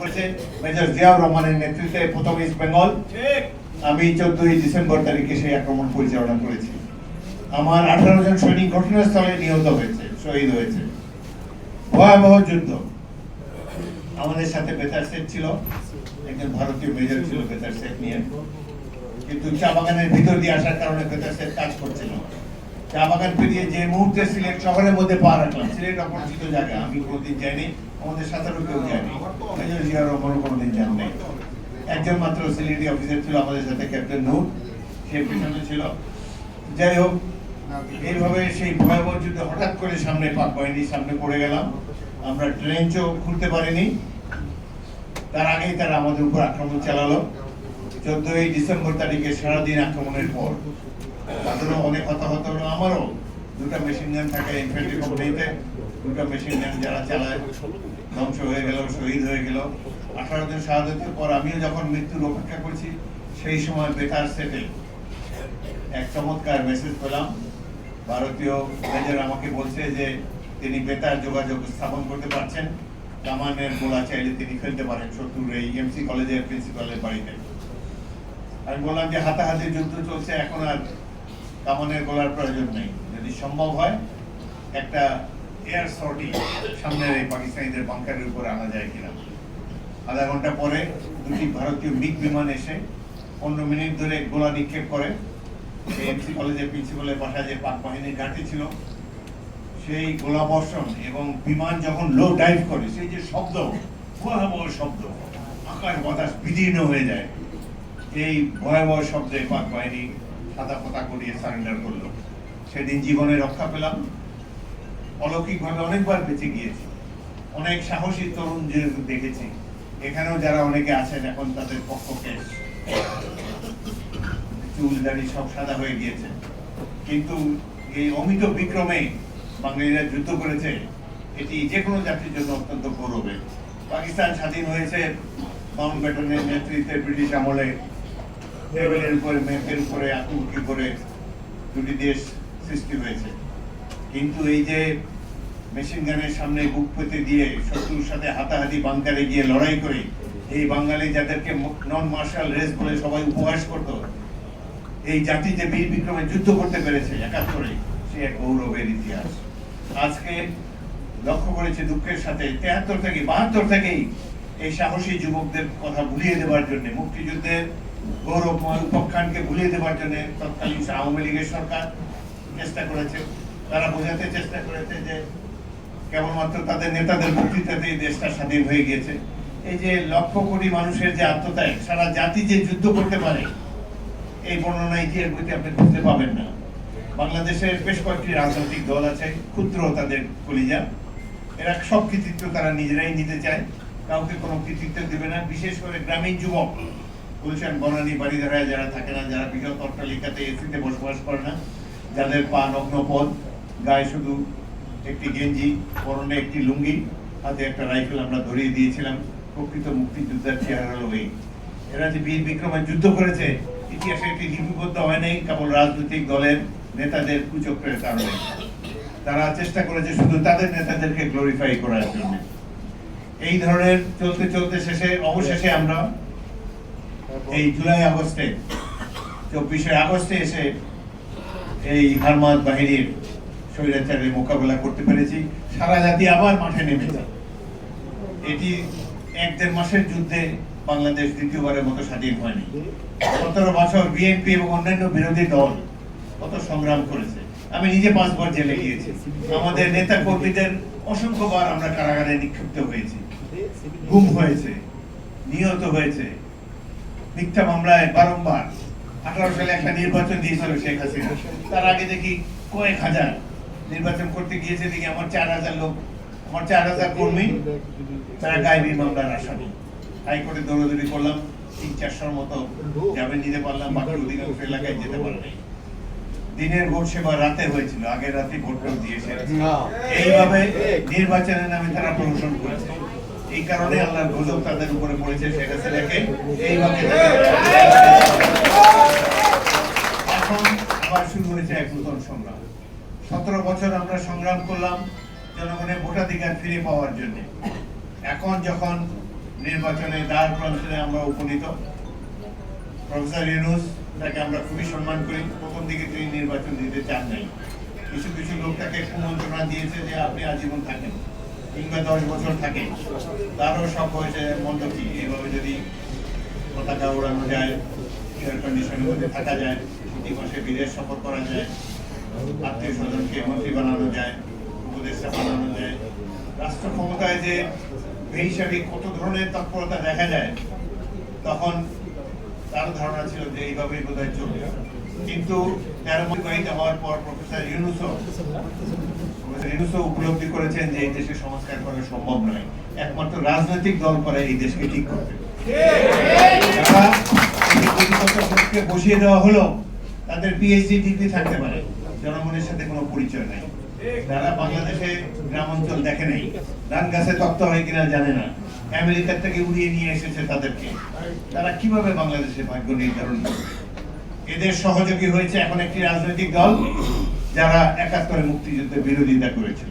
Major Ziaur রহমানের নেতৃত্বে প্রথম ইস্ট বেঙ্গল আমি চোদ্দই ডিসেম্বর তারিখে সেই আক্রমণ পরিচালনা করেছি। আমার আঠারো জন সৈনিক ঘটনাস্থলে নিহত হয়েছে শহীদ হয়েছে। ভয়াবহ যুদ্ধ। আমাদের সাথে বেতার সেট ছিল একজন ভারতীয় মেজর ছিল বেতার সেট নিয়ে। কিন্তু চা বাগানের ভিতর দিয়ে আসার কারণে বেতার সেট কাজ করছিল না। চা বাগান পেরিয়ে যে মুহূর্তে সিলেট শহরের মধ্যে পা রাখলাম সিলেট অপরিচিত জায়গা আমি কোনোদিন যাইনি আমাদের সাঁতারও কেউ যায়নি। মেজর জিয়া রহমানও কোনোদিন যান নাই। একজন মাত্র সিলেটি অফিসার ছিল আমাদের সাথে ক্যাপ্টেন নূর সে পিছনে ছিল। যাই হোক এইভাবে সেই ভয়াবহ যুদ্ধে হঠাৎ করে সামনে পাক বাহিনীর সামনে পড়ে গেলাম। আমরা ট্রেঞ্চও খুলতে পারিনি। তার আগেই তারা আমাদের উপর আক্রমণ চালালো। চোদ্দই ডিসেম্বর তারিখে সারাদিন আক্রমণের পর তাদেরও অনেক হতাহত হলো আমারও দুটা মেশিন গান থাকে ইনফ্যান্ট্রি কোম্পানিতে দুটা মেশিন গান যারা চালায়, ধ্বংস হয়ে গেল, শহীদ হয়ে গেল। আঠারো দিন শাহাদতের পর আমিও যখন মৃত্যুর অপেক্ষা করছি, সেই সময় বেতার সেটে এক চমৎকার মেসেজ পেলাম। ভারতীয় মেজর আমাকে বলছে যে, তিনি বেতার যোগাযোগ স্থাপন করতে পারছেন। কামানের গোলা চাইলে তিনি ফেলতে পারেন শত্রুর এই এমসি কলেজের প্রিন্সিপালের বাড়িতে। আমি বললাম যে হাতাহাতি যুদ্ধ চলছে, এখন আর কামানের গোলার প্রয়োজন নেই। যদি সম্ভব হয়, একটা এয়ার সর্টি সামনের এই পাকিস্তানিদের বাংকারের উপর আনা যায় কিনা। আধা ঘণ্টা পরে দুটি ভারতীয় মিগ বিমান এসে পনেরো মিনিট ধরে গোলা নিক্ষেপ করে। এমসি কলেজের প্রিন্সিপালের বাসায় যে পাক বাহিনীর ঘাঁটি ছিল, সেই গোলা বর্ষণ এবং বিমান যখন লো ডাইভ করে, সেই যে শব্দ, ভয়াবহ শব্দ আকাশ বাতাস বিদীর্ণ হয়ে যায়। এই ভয়াবহ শব্দে পাক বাহিনী সাদা পাতা করিয়ে সারেন্ডার করল। সেদিন জীবনে রক্ষা পেলাম। অলৌকিকভাবে অনেকবার বেঁচে গিয়েছি। অনেক সাহসী তরুণদের দেখেছি। এখানেও যারা অনেকে আছেন, এখন তাদের পক্ষ কেস চুল দাড়ি সব সাদা হয়ে গিয়েছে। কিন্তু এই অমিত বিক্রমে বাঙালিরা যুদ্ধ করেছে, এটি যে কোনো জাতির জন্য অত্যন্ত গৌরবের। পাকিস্তান স্বাধীন হয়েছে মাউন্ট ব্যাটনের নেতৃত্বে ব্রিটিশ আমলে টেবিলের উপরে ম্যাপের উপরে আতঙ্কি করে দুটি দেশ সৃষ্টি হয়েছে। কিন্তু এই যে মেশিন গানের সামনে বুক পেতে দিয়ে শত্রুর সাথে হাতাহাতি বাংকারে গিয়ে লড়াই করে, এই বাঙালি যাদেরকে নন মার্শাল রেস বলে সবাই উপহাস করতো, এই জাতি যে বীর বিক্রমে যুদ্ধ করতে পেরেছে একাত্তরে, সে এক গৌরবের ইতিহাস। আজকে লক্ষ্য করেছে দুঃখের সাথে, তেহাত্তর থেকে বাহাত্তর থেকেই এই সাহসী যুবকদের কথা ভুলিয়ে দেওয়ার জন্য মুক্তিযুদ্ধের গৌরবময় উপাখ্যানকে ভুলিয়ে দেওয়ার জন্য তৎকালীন আওয়ামী লীগের সরকার চেষ্টা করেছে। তারা বোঝাতে চেষ্টা করেছে যে কেবলমাত্র তাদের নেতাদের বক্তৃতাতে এই দেশটা স্বাধীন হয়ে গিয়েছে। এই যে লক্ষ কোটি মানুষের যে আত্মত্যাগ, সারা জাতি যে যুদ্ধ করতে পারে, এই বর্ণনা ইতিহাস বইতে আপনি খুঁজতে পাবেন না। বাংলাদেশের বেশ কয়েকটি রাজনৈতিক দল আছে, ক্ষুদ্র তাদের কলিজা। এরা সব কৃতিত্ব তারা নিজেরাই নিতে চায়। কাউকে কোনো কৃতিত্ব দেবে না, বিশেষ করে গ্রামীণ যুবক। গুলশান বনানী বাড়িধারায় যারা থাকে না, যারা বৃহৎ অট্টালিকাতে এসিতে বসবাস করে না, যাদের পা নগ্ন পদ, গায়ে শুধু একটি গেঞ্জি, পরনে একটি লুঙ্গি, হাতে একটা রাইফেল আমরা ধরিয়ে দিয়েছিলাম, প্রকৃত মুক্তিযোদ্ধার চেহারা হলো এই এরা যে বীর বিক্রমে যুদ্ধ করেছে, ইতিহাসে একটি লিপিবদ্ধ হয় নাই, কেবল রাজনৈতিক দলের নেতাদের কুচক্রের কারণে। তারা চেষ্টা করেছে শুধু তাদের নেতাদেরকে গ্লোরিফাই করার জন্য। এই ধরনের চলতে চলতে শেষে, অবশেষে আমরা এই জুলাই আগস্টে, চব্বিশে আগস্টে এসে এই হারমাদ বাহিনীর স্বৈরাচারের মোকাবেলা করতে পেরেছি। সারা জাতি আবার মাঠে নেমেছে এটি এক দেড় মাসের যুদ্ধে বাংলাদেশ দ্বিতীয়বারের মতো স্বাধীন হয়নি। সতেরো বছর বিএনপি এবং অন্যান্য বিরোধী দল কত সংগ্রাম করেছে। আমি নিজে পাঁচবার জেলে গিয়েছি। আমাদের নেতা কর্মীদের অসংখ্যবার আমরা কারাগারে নিক্ষিপ্ত হয়েছি। গুম হয়েছে, নিহত হয়েছে। মিথ্যা মামলায় বারংবার আঠারো সালে একটা নির্বাচন দিয়েছিল শেখ হাসিনা। তার আগে দেখি কয়েক হাজার নির্বাচন করতে গিয়েছে দেখি আমার চার হাজার লোক আমার চার হাজার কর্মী তারা গাইবী মামলার আসামি। হাইকোর্টে দৌড়দৌড়ি করলাম তিন চারশোর মতো যাবে নিতে পারলাম বাকি অধিকাংশ এলাকায় যেতে পারিনি দিনের ভোট সেবা রাতে হয়েছিল আগের রাতে ভোটটাও দিয়েছে। এইভাবে নির্বাচনের নামে তারা প্রমোশন করেছে। এই কারণে আল্লাহর গজব তাদের উপরে পড়েছে শেখ হাসিনাকে এইভাবে এখন আবার শুরু হয়েছে এক নতুন সংগ্রাম। সতেরো বছর আমরা সংগ্রাম করলাম জনগণের ভোটাধিকার ফিরে পাওয়ার জন্য। এখন যখন নির্বাচনে দ্বার প্রান্তে আমরা উপনীত, প্রফেসর ইউনুস তাকে আমরা খুবই সম্মান করি। প্রথম দিকে তিনি নির্বাচন দিতে চান নাই। কিছু কিছু লোক তাকে কুমন্ত্রণা দিয়েছে যে আপনি আজীবন থাকেন। কিংবা দশ বছর থাকে, তারও সব হয়েছে মন্দ কি? এইভাবে যদি পতাকা উড়ানো যায় এয়ার কন্ডিশনের মধ্যে থাকা যায় প্রতি মাসে বিদেশ সফর করা যায়, আত্মীয় স্বজনকে মন্ত্রী বানানো যায়, উপদেষ্টা বানানো যায়, রাষ্ট্র ক্ষমতায় যে বেহিসাবি কত ধরনের তৎপরতা দেখা যায়, তখন তার ধারণা ছিল যে এইভাবেই বোধ হয় চলবে। কিন্তু তেরো বাহিতে হওয়ার পর প্রফেসর ইউনুসও প্রফেসর উপলব্ধি করেছেন যে এই দেশে সংস্কার করা সম্ভব নয়। একমাত্র রাজনৈতিক দল করে এই দেশকে ঠিক করবে। যারা বসিয়ে দেওয়া হলো, তাদের পিএইচডি ডিগ্রি থাকতে পারে। জনগণের সাথে কোনো পরিচয় নাই। তারা বাংলাদেশে দেখে নাই, ধান গাছে হয় কিনা জানে না। আমেরিকার থেকে উড়িয়ে নিয়ে এসেছে তাদেরকে। তারা কীভাবে বাংলাদেশে ভাগ্য নির্ধারণ করবে? এদের সহযোগী হয়েছে এখন একটি রাজনৈতিক দল। যারা একাত্তরে মুক্তিযুদ্ধের বিরোধিতা করেছিল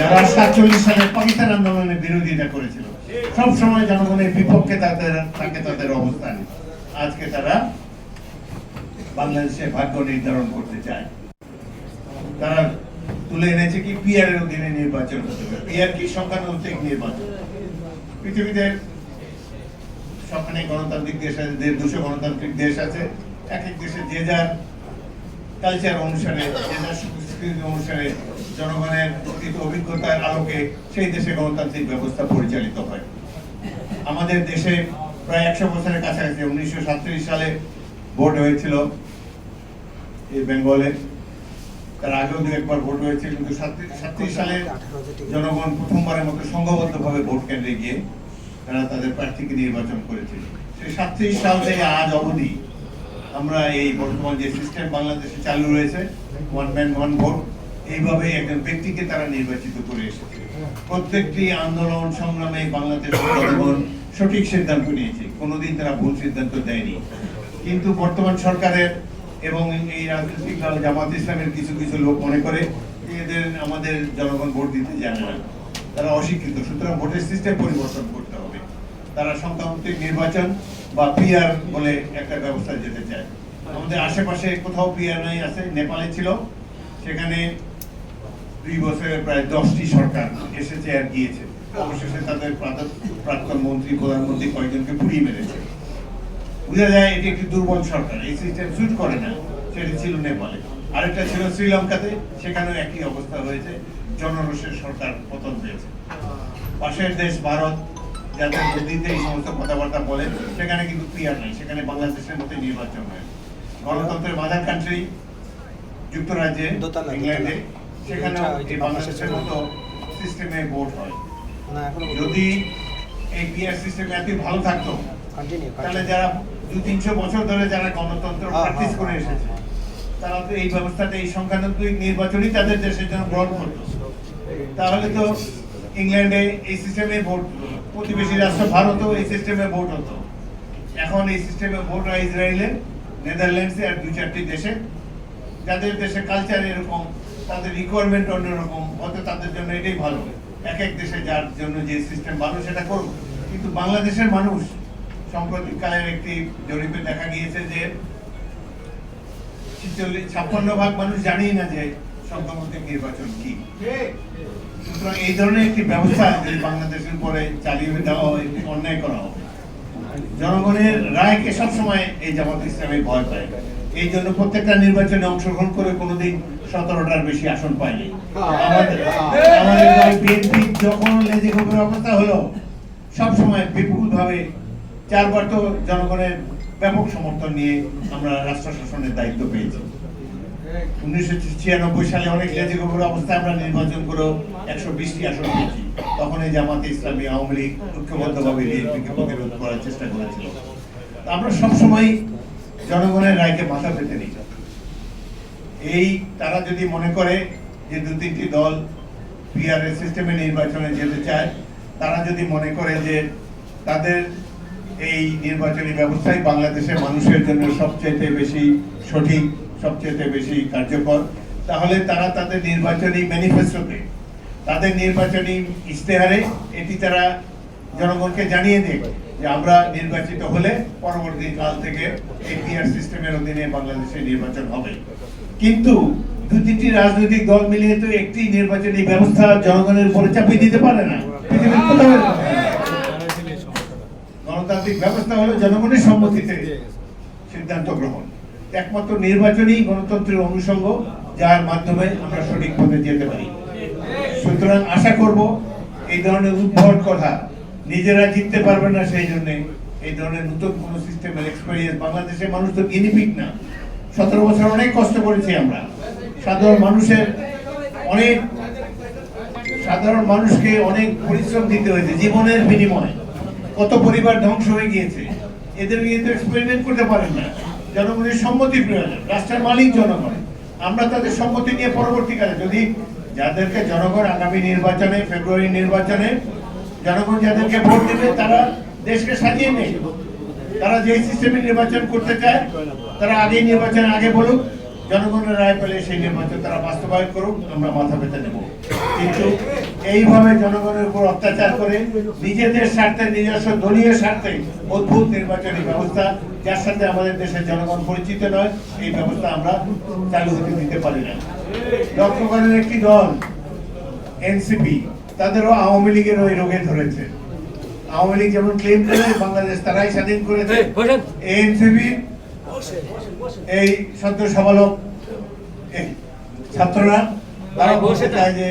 যারা সাতচল্লিশ সালে পাকিস্তান আন্দোলনের বিরোধিতা করেছিল সব সময় জনগণের বিপক্ষে তাদের থাকে তাদের অবস্থান আজকে তারা বাংলাদেশে ভাগ্য নির্ধারণ করতে চায়। তারা তুলে এনেছে কি পিআর এর অধীনে নির্বাচন হতে হবে। পিআর কি সংখ্যানুপাতিক নির্বাচন? পৃথিবীতে সবখানে গণতান্ত্রিক দেশ আছে দেড় দুশো গণতান্ত্রিক দেশ আছে এক এক দেশে যে যার কালচার অনুসারে অনুসারে জনগণের অতীত অভিজ্ঞতার আলোকে সেই দেশে গণতান্ত্রিক ব্যবস্থা পরিচালিত হয়। আমাদের দেশে প্রায় একশো বছরের কাছাকাছি, উনিশশো সালে ভোট হয়েছিল এই বেঙ্গলে। তার আগেও দু একবার ভোট হয়েছে কিন্তু সাতত্রিশ সালে জনগণ প্রথমবারের মতো সংঘবদ্ধভাবে ভোট কেন্দ্রে গিয়ে তারা তাদের প্রার্থীকে নির্বাচন করেছে সেই সাতত্রিশ সাল থেকে আজ অবধি আমরা এই বর্তমান যে সিস্টেম বাংলাদেশে চালু রয়েছে ওয়ান ম্যান ওয়ান ভোট এইভাবে একজন ব্যক্তিকে তারা নির্বাচিত করে এসেছে। প্রত্যেকটি আন্দোলন, সংগ্রামে বাংলাদেশের জনগণ সঠিক সিদ্ধান্ত নিয়েছে। কোনোদিন তারা ভুল সিদ্ধান্ত দেয়নি। কিন্তু বর্তমান সরকারের এবং এই রাজনৈতিক দল জামাত ইসলামের কিছু কিছু লোক মনে করে এদের, আমাদের জনগণ ভোট দিতে জানে না। তারা অশিক্ষিত, সুতরাং ভোটের সিস্টেম পরিবর্তন করতে হবে। তারা সংখ্যামন্ত্রিক নির্বাচন বা পিআর বলে একটা ব্যবস্থা যেতে চায়। আমাদের আশেপাশে কোথাও পিআর নাই, আছে, নেপালে ছিল। সেখানে দুই বছরে প্রায় দশটি সরকার এসেছে আর গিয়েছে। অবশেষে তাদের প্রাক্তন- মন্ত্রী, প্রধানমন্ত্রী কয়েকজনকে পুড়িয়ে মেরেছে। বোঝা যায় এটি একটি দুর্বল সরকার, এই সিস্টেম করে না, সেটি ছিল নেপালে। আরেকটা ছিল শ্রীলঙ্কাতে, সেখানেও একই অবস্থা হয়েছে। জনরোষের সরকার পতন হয়েছে। পাশের দেশ ভারত যাদের বুদ্ধিতে এই সমস্ত কথাবার্তা বলেন সেখানে কিন্তু ক্লিয়ার নাই সেখানে বাংলাদেশের মধ্যে নির্বাচন হয়। গণতন্ত্রের মাদার কান্ট্রি যুক্তরাজ্যে ইংল্যান্ডে যে বাংলাদেশের মতো সিস্টেমে ভোট হয়। যদি এই পিআর সিস্টেম এত ভালো থাকতো তাহলে যারা দু তিনশো বছর ধরে যারা গণতন্ত্র প্র্যাকটিস হ্যাঁ, করে হ্যাঁ, এসেছে হ্যাঁ। তারা তো এই ব্যবস্থাটা এই সংখ্যানুপাতিক নির্বাচনই তাদের দেশের জন্য গ্রহণ করতো। তাহলে তো ইংল্যান্ডে এই সিস্টেমে ভোট, প্রতিবেশী রাষ্ট্র ভারতও এই সিস্টেমে ভোট হতো। এখন এই সিস্টেমে ভোট হয় ইসরায়েলে নেদারল্যান্ডসে আর দু চারটি দেশে। যাদের দেশে কালচার এরকম, তাদের রিকোয়ারমেন্ট অন্যরকম, হয়তো তাদের জন্য এটাই ভালো। এক এক দেশে যার জন্য যে সিস্টেম ভালো সেটা করুক। কিন্তু বাংলাদেশের মানুষ সাম্প্রতিককালের একটি জরিপে দেখা গিয়েছে যে ছাপ্পান্ন ভাগ মানুষ জানেই না যে সংখ্যামন্ত্রিক নির্বাচন কি? সুতরাং এই ধরনের একটি ব্যবস্থা যদি বাংলাদেশের চালিয়ে দেওয়া হয় অন্যায় করা হবে। জনগণের রায়কে সবসময় এই জামাত ইসলামে ভয় পায়। এই জন্য প্রত্যেকটা নির্বাচনে অংশগ্রহণ করে কোনোদিন সতেরোটার বেশি আসন পায়নি। আমাদের বিএনপি যখন লেজে গোবরের অবস্থা হলো, সবসময় বিপুল ভাবে চারবার তো জনগণের ব্যাপক সমর্থন নিয়ে আমরা রাষ্ট্র শাসনের দায়িত্ব পেয়েছি। উনিশশো ছিয়ানব্বই সালে অনেক লেজে অবস্থায় আমরা নির্বাচন একশো বিশটি আসন পেয়েছি। তখন এই জামাতে ইসলামী আওয়ামী লীগ ঐক্যবদ্ধভাবে বিএনপিকে প্রতিরোধ করার চেষ্টা করেছিল। আমরা সবসময় জনগণের রায়কে মাথা পেতে নিই। এই তারা যদি মনে করে যে দু তিনটি দল পিআরএস সিস্টেমে নির্বাচনে যেতে চায়, তারা যদি মনে করে যে তাদের এই নির্বাচনী ব্যবস্থাই বাংলাদেশের মানুষের জন্য সবচেয়ে বেশি সঠিক সবচেয়ে বেশি কার্যকর, তাহলে তারা তাদের নির্বাচনী ম্যানিফেস্টোতে তাদের নির্বাচনী ইশতেহারে এটি তারা জনগণকে জানিয়ে দিক যে আমরা নির্বাচিত হলে পরবর্তী কাল থেকে এপিআর সিস্টেমের অধীনে বাংলাদেশে নির্বাচন হবে। কিন্তু দু তিনটি রাজনৈতিক দল মিলিয়ে তো একটি নির্বাচনী ব্যবস্থা জনগণের উপরে চাপিয়ে দিতে পারে না। গণতান্ত্রিক ব্যবস্থা হলো জনগণের সম্মতিতে সিদ্ধান্ত গ্রহণ। একমাত্র নির্বাচনই গণতন্ত্রের অনুষঙ্গ, যার মাধ্যমে আমরা সঠিক পথে যেতে পারি। সুতরাং আশা করব এই ধরনের উদ্ভট কথা নিজেরা জিততে পারবে না, সেই জন্য এই ধরনের নতুন কোন সিস্টেমের এক্সপেরিয়েন্স বাংলাদেশের মানুষ তো গিনিপিক না। সতেরো বছর অনেক কষ্ট করেছি আমরা। সাধারণ মানুষের অনেক, সাধারণ মানুষকে অনেক পরিশ্রম দিতে হয়েছে, জীবনের বিনিময়ে। কত পরিবার ধ্বংস হয়ে গিয়েছে। এদের নিয়ে তো এক্সপেরিমেন্ট করতে পারেন না। জনগণের সম্মতি প্রয়োজন, রাষ্ট্রের মালিক জনগণ। আমরা তাদের সম্মতি নিয়ে পরবর্তীকালে যদি যাদেরকে জনগণ আগামী নির্বাচনে, ফেব্রুয়ারি নির্বাচনে জনগণ যাদেরকে ভোট দেবে, তারা দেশকে সাজিয়ে নেই তারা যে সিস্টেমে নির্বাচন করতে চায়, তারা আগেই নির্বাচন আগে বলুক, জনগণের রায় পেলে সেই নির্বাচন তারা বাস্তবায়ন করুক, আমরা মাথা পেতে নেব। কিন্তু এইভাবে জনগণের উপর অত্যাচার করে নিজেদের স্বার্থে, নিজস্ব দলীয় স্বার্থে অদ্ভুত নির্বাচনী ব্যবস্থা যার সাথে আমাদের দেশের জনগণ পরিচিত নয় এই ব্যবস্থা আমরা চালু হতে দিতে পারি না। লক্ষ্য করেন একটি দল এনসিপি তাদেরও আওয়ামী লীগের ওই রোগে ধরেছে। আওয়ামী লীগ যেমন ক্লেম করে বাংলাদেশ তারাই স্বাধীন করেছে। এনসিপি এই সদ্য সমালোক ছাত্ররা তারা বলতে চায় যে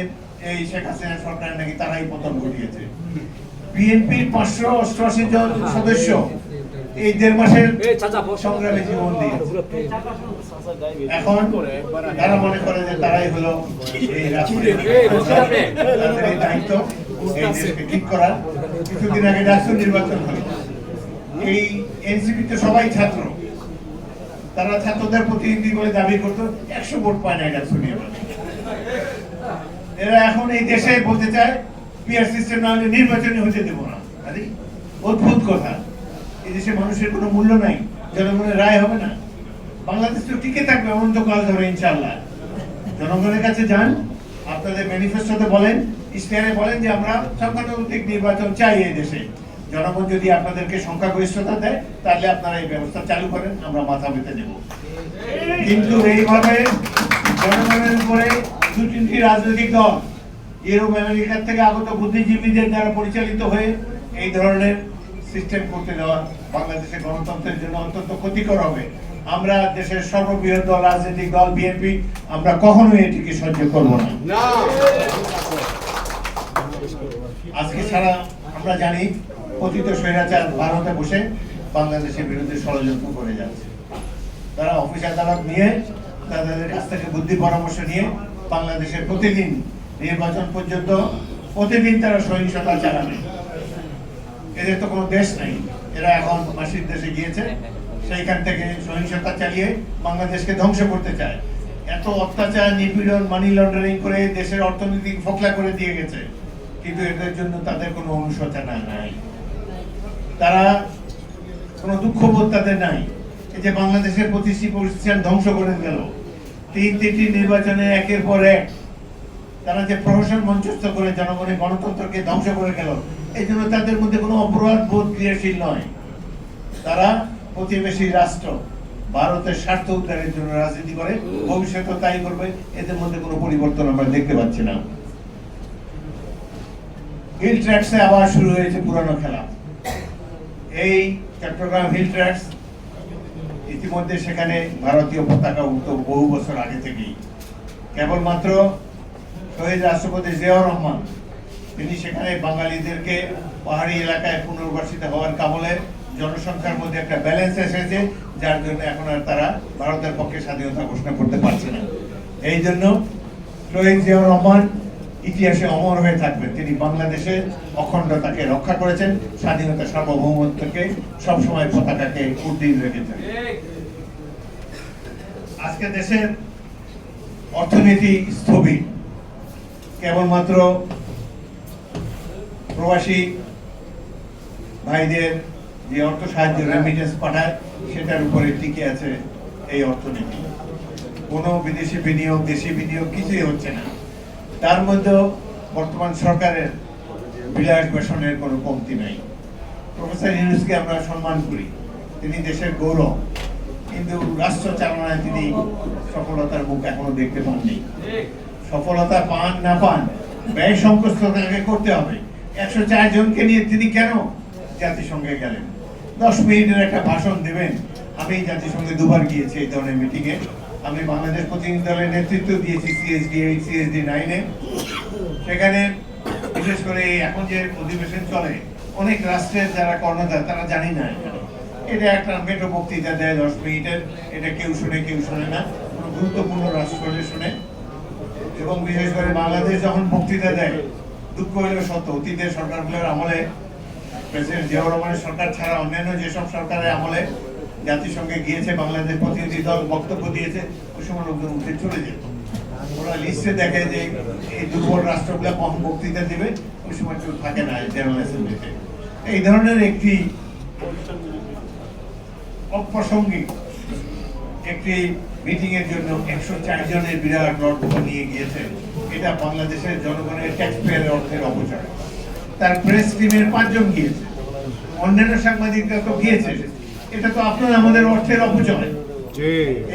এই শেখ হাসিনা সরকার নাকি তারাই পতন ঘটিয়েছে। বিএনপির পাঁচশো অষ্টআশি জন সদস্য এই দেড় মাসের সংগ্রামে জীবন দিয়েছে এখন তারা মনে করে যে তারাই হলো এই দায়িত্ব এই দেশকে ঠিক করার। কিছুদিন আগে রাষ্ট্র নির্বাচন হলো। এই এনসিপি তো সবাই ছাত্র। তারা ছাত্রদের প্রতিনিধি বলে দাবি করতো একশো ভোট পায় না এটা শুনিয়ে এরা এখন এই দেশে বলতে চায় পিআর সিস্টেম না হলে নির্বাচনে হতে দেবো না। অদ্ভুত কথা। এই দেশে মানুষের কোনো মূল্য নাই জনগণের রায় হবে না। বাংলাদেশ তো টিকে থাকবে অনন্তকাল ধরে ইনশাল্লাহ জনগণের কাছে যান, আপনাদের ম্যানিফেস্টোতে বলেন, ইশতেহারে বলেন যে আমরা সংখ্যানুপাতিক নির্বাচন চাই এই দেশে। জনগণ যদি আপনাদেরকে সংখ্যাগরিষ্ঠতা দেয়, তাহলে আপনারা এই ব্যবস্থা চালু করেন, আমরা মাথা পেতে নেব। কিন্তু এইভাবে জনগণের উপরে দু তিনটি রাজনৈতিক দল, ইউরোপ, আমেরিকার থেকে আগত বুদ্ধিজীবীদের দ্বারা পরিচালিত হয়ে এই ধরনের সিস্টেম করতে দেওয়া বাংলাদেশের গণতন্ত্রের জন্য অত্যন্ত ক্ষতিকর হবে। আমরা দেশের সর্ববৃহৎ দল রাজনৈতিক দল বিএনপি আমরা কখনোই এটিকে সহ্য করব না। আজকে সারা আমরা জানি পতিত স্বৈরাচার ভারতে বসে বাংলাদেশের বিরুদ্ধে ষড়যন্ত্র করে যাচ্ছে। তারা অফিস আদালত নিয়ে তাদের কাছ থেকে বুদ্ধি পরামর্শ নিয়ে বাংলাদেশের প্রতিদিন নির্বাচন পর্যন্ত প্রতিদিন তারা সহিংসতা চালাবে। এদের তো কোনো দেশ নাই। এরা এখন মাসির দেশে গিয়েছে। সেইখান থেকে সহিংসতা চালিয়ে বাংলাদেশকে ধ্বংস করতে চায়। এত অত্যাচার, নিপীড়ন মানি লন্ডারিং করে দেশের অর্থনীতি ফোকলা করে দিয়ে গেছে। কিন্তু এদের জন্য তাদের কোনো অনুশোচনা নাই। তারা কোনো দুঃখবোধ তাদের নাই। এই যে বাংলাদেশের প্রতিষ্ঠিত প্রতিষ্ঠান ধ্বংস করে গেল। তিন তিনটি নির্বাচনে একের পর এক তারা যে প্রহসন মঞ্চস্থ করে জনগণের গণতন্ত্রকে ধ্বংস করে গেল এই জন্য তাদের মধ্যে কোনো অপরাধ বোধ ক্রিয়াশীল নয়। তারা প্রতিবেশী রাষ্ট্র, ভারতের স্বার্থ উদ্ধারের জন্য রাজনীতি করে, ভবিষ্যতে তাই করবে, এদের মধ্যে কোনো পরিবর্তন আমরা দেখতে পাচ্ছি না। হিল ট্র্যাক্সে আবার শুরু হয়েছে পুরানো খেলা। এই চট্টগ্রাম হিল ট্র্যাক্স ইতিমধ্যে সেখানে ভারতীয় পতাকা উঠত বহু বছর আগে থেকেই। কেবলমাত্র শহীদ রাষ্ট্রপতি জিয়াউর রহমান তিনি সেখানে বাঙালিদেরকে পাহাড়ি এলাকায় পুনর্বাসিত হওয়ার কাবলে জনসংখ্যার মধ্যে একটা ব্যালেন্স এসেছে, যার জন্য এখন আর তারা ভারতের পক্ষে স্বাধীনতা ঘোষণা করতে পারছে না। এই জন্য শহীদ জিয়াউর রহমান ইতিহাসে অমর হয়ে থাকবেন। তিনি বাংলাদেশে অখণ্ডতাকে রক্ষা করেছেন, স্বাধীনতা সার্বভৌমত্বকে সবসময় পতাকাকে উদ্দিন রেখেছেন। আজকে দেশের অর্থনীতি স্থবির। কেবলমাত্র প্রবাসী ভাইদের যে অর্থ সাহায্য রেমিটেন্স পাঠায় সেটার উপরে টিকে আছে এই অর্থনীতি। কোনো বিদেশি বিনিয়োগ দেশি বিনিয়োগ কিছুই হচ্ছে না। তার মধ্যেও বর্তমান সরকারের বিলাস বেসনের কোনো কমতি নাই। প্রফেসর ইউনুসকে আমরা সম্মান করি। তিনি দেশের গৌরব কিন্তু রাষ্ট্র চালনায় তিনি সফলতার মুখ এখনও দেখতে পাননি। সফলতা পান না পান ব্যয় সংকোচ তাকে করতে হবে। একশো চার জনকে নিয়ে তিনি কেন জাতিসংঘে গেলেন? দশ মিনিটের একটা ভাষণ দেবেন। আমি জাতিসংঘে দুবার গিয়েছি এই ধরনের মিটিংয়ে। আমি বাংলাদেশ প্রতিনিধি দলের নেতৃত্ব দিয়েছি সিএসডি এইট সিএসডি নাইনে সেখানে বিশেষ করে এখন যে অধিবেশন চলে, অনেক রাষ্ট্রের যারা কর্ণধার, তারা জানি না এটা। একটা মেটো বক্তৃতা দেয় দশ মিনিটের। এটা কেউ শুনে কেউ শুনে না। কোনো গুরুত্বপূর্ণ রাষ্ট্র শুনে। এবং বিশেষ করে বাংলাদেশ যখন বক্তৃতা দেয় দুঃখ হলেও সত্য অতীতের সরকারগুলোর আমলে, প্রেসিডেন্ট জিয়াউর রহমানের সরকার ছাড়া অন্যান্য যেসব সরকারের আমলে জাতিসংঘে গিয়েছে, বাংলাদেশ প্রতিনিধি দল বক্তব্য দিয়েছে, ওই সময় লোকজন উঠে চলে যেত। ওরা লিস্টে দেখে যে এই দুর্বল রাষ্ট্রগুলো কম বক্তৃতা দিবে, ওই সময় কেউ থাকে না জেনারেল অ্যাসেম্বলিতে এই ধরনের একটি অপ্রাসঙ্গিক একটি মিটিং এর জন্য একশো চার জনের বিরাট অর্থ নিয়ে গিয়েছেন এটা বাংলাদেশের জনগণের ট্যাক্স পেয়ারের অর্থের অপচয়। তার প্রেস টিমের পাঁচজন গিয়েছে। অন্যান্য সাংবাদিকরা তো গিয়েছে। এটা তো আপনার আমাদের অর্থের অপচয়।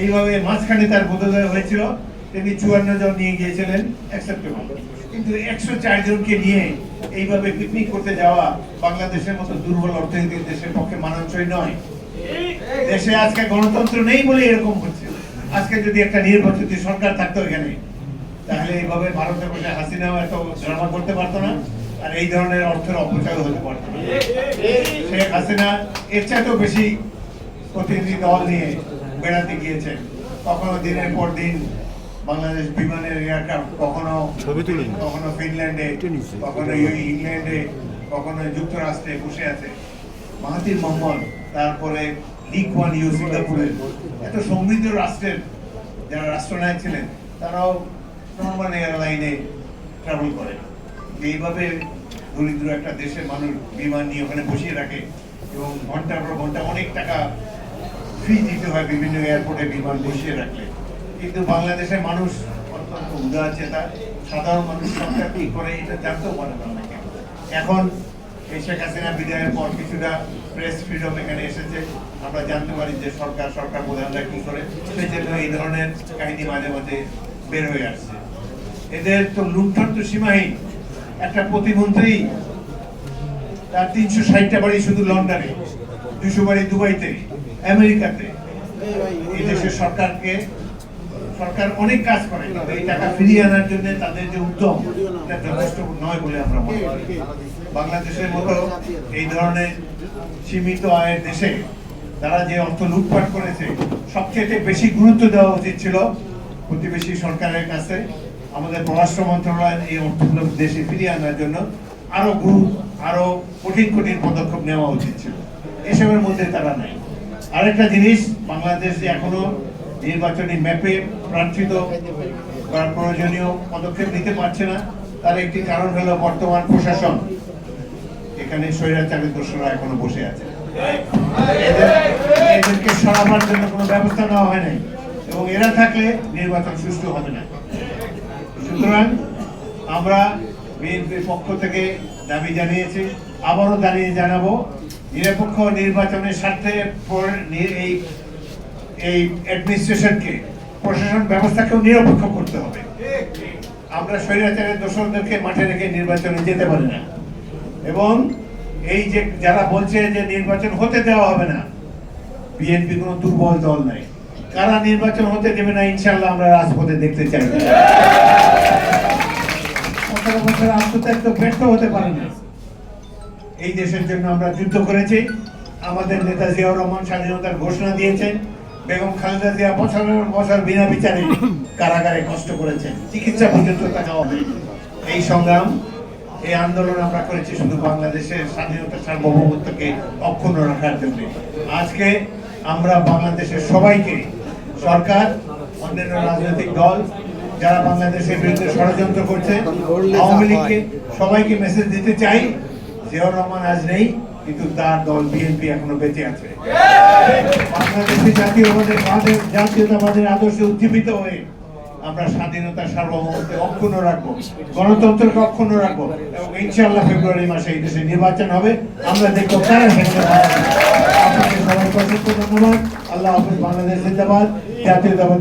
এইভাবে মাঝখানে তার বোধোদয় হয়েছিল। তিনি চুয়ান্ন জন নিয়ে গিয়েছিলেন অ্যাকসেপ্টেবল কিন্তু একশো চার জনকে নিয়ে এইভাবে পিকনিক করতে যাওয়া বাংলাদেশের মতো দুর্বল অর্থনৈতিক দেশের পক্ষে মানানসই নয়। দেশে আজকে গণতন্ত্র নেই বলে এরকম হচ্ছে। আজকে যদি একটা নির্বাচিত সরকার থাকতো এখানে তাহলে এইভাবে ভারতে বসে হাসিনাও এত ড্রামা করতে পারতো না আর এই ধরনের অর্থের অপচয় হতে পারতো না। শেখ হাসিনা এর চাইতেও বেশি প্রতিনিধি দল নিয়ে বেড়াতে গিয়েছেন কখনো দিনের পর দিন বাংলাদেশ বিমানের এয়ারক্রাফট কখনো। কখনো ফিনল্যান্ডে কখনো ইংল্যান্ডে কখনো যুক্তরাষ্ট্রে বসে আছে। মাহাতির মোহাম্মদ তারপরে লিক ওয়ান ইউ সিঙ্গাপুরের। এত সমৃদ্ধ রাষ্ট্রের যারা রাষ্ট্রনায়ক ছিলেন তারাও নর্মাল এয়ারলাইনে ট্রাভেল করে। এইভাবে দরিদ্র একটা দেশের মানুষ বিমান নিয়ে ওখানে বসিয়ে রাখে এবং ঘণ্টার পর ঘণ্টা অনেক টাকা ফি দিতে হয় বিভিন্ন এয়ারপোর্টে বিমান বসিয়ে রাখলে। কিন্তু বাংলাদেশের মানুষ অত্যন্ত উদার চেতা সাধারণ মানুষ সরকার কি করে এটা জানতেও পারে না অনেকে। এখন এই শেখ হাসিনা বিদায়ের পর কিছুটা প্রেস ফ্রিডম এখানে এসেছে। আমরা জানতে পারি যে সরকার সরকার প্রধানরা কি করে। সেই জন্য এই ধরনের কাহিনী মাঝে মাঝে বের হয়ে আসছে। এদের তো লুণ্ঠন তো সীমাহীন। একটা প্রতিমন্ত্রী তার তিনশো ষাটটা বাড়ি শুধু লন্ডনে, দুশো বাড়ি দুবাইতে, আমেরিকাতে। এই দেশের সরকারকে, সরকার অনেক কাজ করে এই টাকা ফিরিয়ে আনার জন্য তাদের যে উদ্যম, এটা যথেষ্ট নয় বলে আমরা মনে করি। বাংলাদেশের মতো এই ধরনের সীমিত আয়ের দেশে তারা যে অর্থ লুটপাট করেছে, সবচেয়ে বেশি গুরুত্ব দেওয়া উচিত ছিল প্রতিবেশী সরকারের কাছে। আমাদের পররাষ্ট্র মন্ত্রণালয়ের এই অর্থগুলো দেশে ফিরিয়ে আনার জন্য আরও গুরু, আরও কঠিন কঠিন পদক্ষেপ নেওয়া উচিত ছিল। এসবের মধ্যে তারা নাই। আরেকটা জিনিস, বাংলাদেশ যে এখনও নির্বাচনী ম্যাপে প্রার্থিত বা প্রয়োজনীয় পদক্ষেপ নিতে পারছে না, তার একটি কারণ হলো বর্তমান প্রশাসন। এখানে স্বৈরাচারের দোষরা এখনও বসে আছে। এদেরকে সরাবার জন্য কোনো ব্যবস্থা নেওয়া হয় নাই। এবং এরা থাকলে নির্বাচন সুষ্ঠু হবে না। সুতরাং আমরা বিএনপির পক্ষ থেকে দাবি জানিয়েছি। আবারও দাঁড়িয়ে জানাব, নিরপেক্ষ নির্বাচনের স্বার্থে এই এই অ্যাডমিনিস্ট্রেশনকে প্রশাসন ব্যবস্থাকেও নিরপেক্ষ করতে হবে। আমরা স্বৈরাচারের দোষরদেরকে মাঠে রেখে নির্বাচনে যেতে পারি না। এবং এই যে যারা বলছে যে নির্বাচন হতে দেওয়া হবে না, বিএনপি কোনো দুর্বল দল নাই। কারা নির্বাচন হতে দেবে না ইনশাল্লাহ আমরা রাজপথে দেখতে চাই। সতেরো বছর আত্মত্যাগ তো ব্যর্থ হতে পারে না। এই দেশের জন্য আমরা যুদ্ধ করেছি। আমাদের নেতা জিয়াউর রহমান স্বাধীনতার ঘোষণা দিয়েছেন। বেগম খালেদা জিয়া বছরের বছর বিনা বিচারে কারাগারে কষ্ট করেছেন। চিকিৎসা পর্যন্ত টাকা হবে। এই সংগ্রাম, এই আন্দোলন আমরা করেছি শুধু বাংলাদেশের স্বাধীনতা সার্বভৌমত্বকে অক্ষুণ্ণ রাখার জন্য। আজকে আমরা বাংলাদেশের সবাইকে, সরকার, অন্যান্য রাজনৈতিক দল যারা বাংলাদেশের বিরুদ্ধে ষড়যন্ত্র করছে, আওয়ামী লীগকে সবাইকে মেসেজ দিতে চাই, জিয়াউর রহমান আজ নেই, কিন্তু তার দল বিএনপি এখনও বেঁচে আছে। বাংলাদেশে জাতীয়বাদের বাদের জাতীয়তাবাদের আদর্শে উজ্জীবিত হয়ে আমরা স্বাধীনতা সার্বভৌমত্ব অক্ষুণ্ণ রাখব, গণতন্ত্রকে অক্ষুণ্ণ রাখব এবং ইনশাআল্লাহ ফেব্রুয়ারি মাসে এই দেশে নির্বাচন হবে। আমরা দেখব কারা আপনাকে সবাইকে অসংখ্য ধন্যবাদ। আল্লাহ হাফিজ বাংলাদেশ জিন্দাবাদ। জাতীয়তাবাদ